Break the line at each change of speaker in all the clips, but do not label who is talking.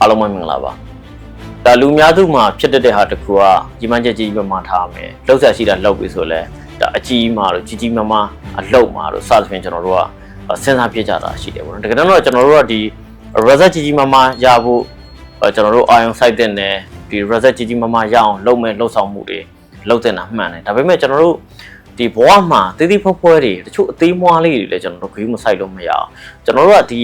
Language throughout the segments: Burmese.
အားလုံးပဲမင်္ဂလာပါဒါလူများစုမှာဖြစ်တတ်တဲ့ဟာတစ်ခုကဒီမှန်ချက်ကြီးမှမှထားမယ်လှုပ်ဆက်ရှိတာလှုပ်ပြီဆိုလဲဒါအကြီးမာတို့ကြီးကြီးမားမားအလှုပ်မာတို့စသဖြင့်ကျွန်တော်တို့ကစဉ်းစားပြကြတာရှိတယ်ပေါ့နော်တကယ်တော့ကျွန်တော်တို့ကဒီ result ကြီးကြီးမားမားရဖို့ကျွန်တော်တို့အာရုံစိုက်တဲ့နယ်ဒီ result ကြီးကြီးမားမားရအောင်လုပ်မယ်လှုပ်ဆောင်မှုတွေလုပ်တင်တာမှန်တယ်ဒါပေမဲ့ကျွန်တော်တို့ဒီဘဝမှာတည်တည်ဖွဲဖွဲတွေတချို့အသေးမွားလေးတွေလည်းကျွန်တော်တို့ဂရုမစိုက်လို့မရအောင်ကျွန်တော်တို့ကဒီ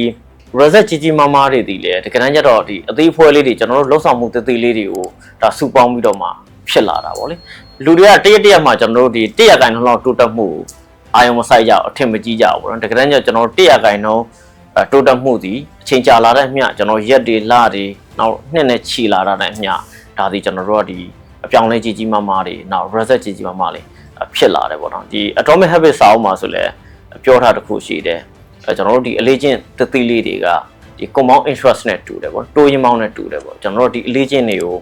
reset ကြီးကြီးမားမားတွေဒီလေတကယ်တမ်းကျတော့ဒီအသေးဖွဲလေးတွေကျွန်တော်တို့လှုပ်ဆောင်မှုတသေးလေးတွေကိုဒါစုပေါင်းပြီးတော့မှဖြစ်လာတာဗောလေလူတွေကတရက်တရက်မှကျွန်တော်တို့ဒီတရက်ကိုင်းလုံးလောက်တိုးတက်မှုအာယုံမဆိုင်ကြအောင်အထင်မကြီးကြဘူးဗောနော်တကယ်တမ်းကျကျွန်တော်တို့တရက်ကိုင်းလုံးတိုးတက်မှုဒီအချိန်ကြာလာတဲ့မျှကျွန်တော်ရက်တွေလတွေနောက်နှစ်နဲ့ချီလာတဲ့မျှဒါဒီကျွန်တော်တို့ကဒီအပြောင်းလဲကြီးကြီးမားမားတွေနောက် reset ကြီးကြီးမားမားလေးဖြစ်လာတယ်ဗောနော်ဒီ atomic habit စာအုပ်မှာဆိုလဲပြောထားတစ်ခုရှိတယ် အဲကျွန်တော်တို့ဒီအလေးချင်းတသိလေးတွေကဒီ compound interest နဲ့တူတယ်ပေါ့တိုးရင်မောင်းနဲ့တူတယ်ပေါ့ကျွန်တော်တို့ဒီအလေးချင်းတွေကို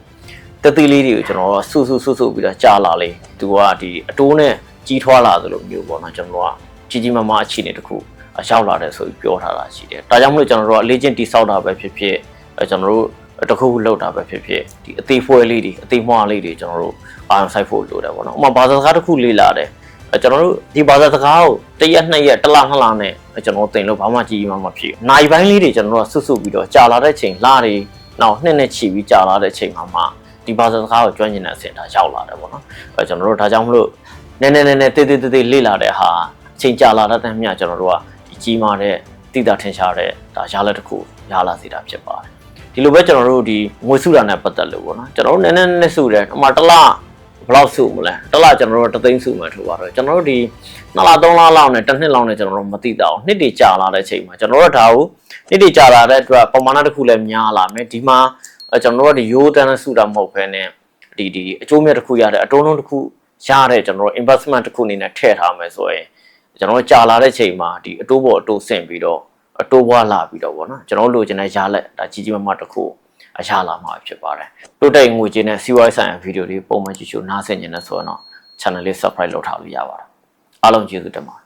တသိလေးတွေကိုကျွန်တော်တို့ဆူဆူဆူဆူပြီးတော့ကြာလာလေသူကဒီအတိုးနဲ့ကြီးထွားလာသလိုမျိုးပေါ့နော်ကျွန်တော်တို့ကကြီးကြီးမားမားအခြေအနေတစ်ခုအရောက်လာတယ်ဆိုပြီးပြောထားတာရှိတယ်ဒါကြောင့်မလို့ကျွန်တော်တို့ကအလေးချင်းတိဆောက်တာပဲဖြစ်ဖြစ်အဲကျွန်တော်တို့တစ်ခုခုလောက်တာပဲဖြစ်ဖြစ်ဒီအသေးဖွဲလေးတွေအသေးမွှားလေးတွေကျွန်တော်တို့အာရုံစိုက်ဖို့လိုတယ်ပေါ့နော်ဥပမာဘာသာစကားတစ်ခုလေးလာတယ်အဲ ကျွန်တော်တို့ဒီဘာသာစကားကိုတစ်ရက်နှစ်ရက်တစ်လနှစ်လနဲ့ကျွန်တော်တို့တင်လို့ဘာမှကြည့်မှမဖြစ်ဘူးနိုင်ပိုင်းလေးတွေကျွန်တော်တို့ကဆွတ်ဆွတ်ပြီးတော့ကြာလာတဲ့ချိန်လတွေနောက်နှစ်နဲ့ချီပြီးကြာလာတဲ့ချိန်မှာမှဒီဘာသာစကားကိုကျွမ်းကျင်တဲ့အဆင့်ဒါရောက်လာတယ်ပေါ့နော်အဲကျွန်တော်တို့ဒါကြောင့်မလို့နည်းနည်းနည်းနည်းတေးတေးတေးလေ့လာတဲ့ဟာအချိန်ကြာလာတဲ့မျှကျွန်တော်တို့ကဒီကြီးမားတဲ့တိတာထင်ရှားတဲ့ဒါရလက်တစ်ခုရလာစေတာဖြစ်ပါတယ်ဒီလိုပဲကျွန်တော်တို့ဒီငွေစုတာနဲ့ပတ်သက်လို့ပေါ့နော်ကျွန်တော်တို့နည်းနည်းနည်းနည်းစုတယ်ဥပမာတစ်လ ဘယ်လောက်စုမလဲတစ်လကျွန်တော်တို့တသိန်းစုမှထူပါတော့ကျွန်တော်တို့ဒီနှစ်လသုံးလလောက်နဲ့တစ်နှစ်လောက်နဲ့ကျွန်တော်တို့မသိတာအောင်နှစ်တွေကြာလာတဲ့ချိန်မှာကျွန်တော်တို့ဒါကိုနှစ်တွေကြာလာတဲ့အတွက်ပမာဏတစ်ခုလည်းများလာမယ်ဒီမှာကျွန်တော်တို့ကဒီရိုးတန်းစုတာမဟုတ်ဘဲနဲ့ဒီဒီအကျိုးမြတ်တစ်ခုရတဲ့အတုံးလုံးတစ်ခုရတဲ့ကျွန်တော်တို့ investment တစ်ခုအနေနဲ့ထည့်ထားမယ်ဆိုရင်ကျွန်တော်တို့ကြာလာတဲ့ချိန်မှာဒီအတိုးပေါ်အတိုးဆင့်ပြီးတော့အတိုးဘွားလာပြီးတော့ဗောနော်ကျွန်တော်တို့လိုချင်တဲ့ရလက်ဒါကြီးကြီးမားမားတစ်ခု အရလာမှာဖြစ်ပါတယ်တိုးတက်ငွေကြေးနဲ့စီးပွားရေးဆိုင်ရာဗီဒီယိုတွေပုံမှန်ကြည့်ရှုနားဆင်နေတယ်ဆိုရင်တော့ channel လေး subscribe လုပ်ထားလို့ရပါတယ်အားလုံးကျေးဇူးတင်ပါတယ်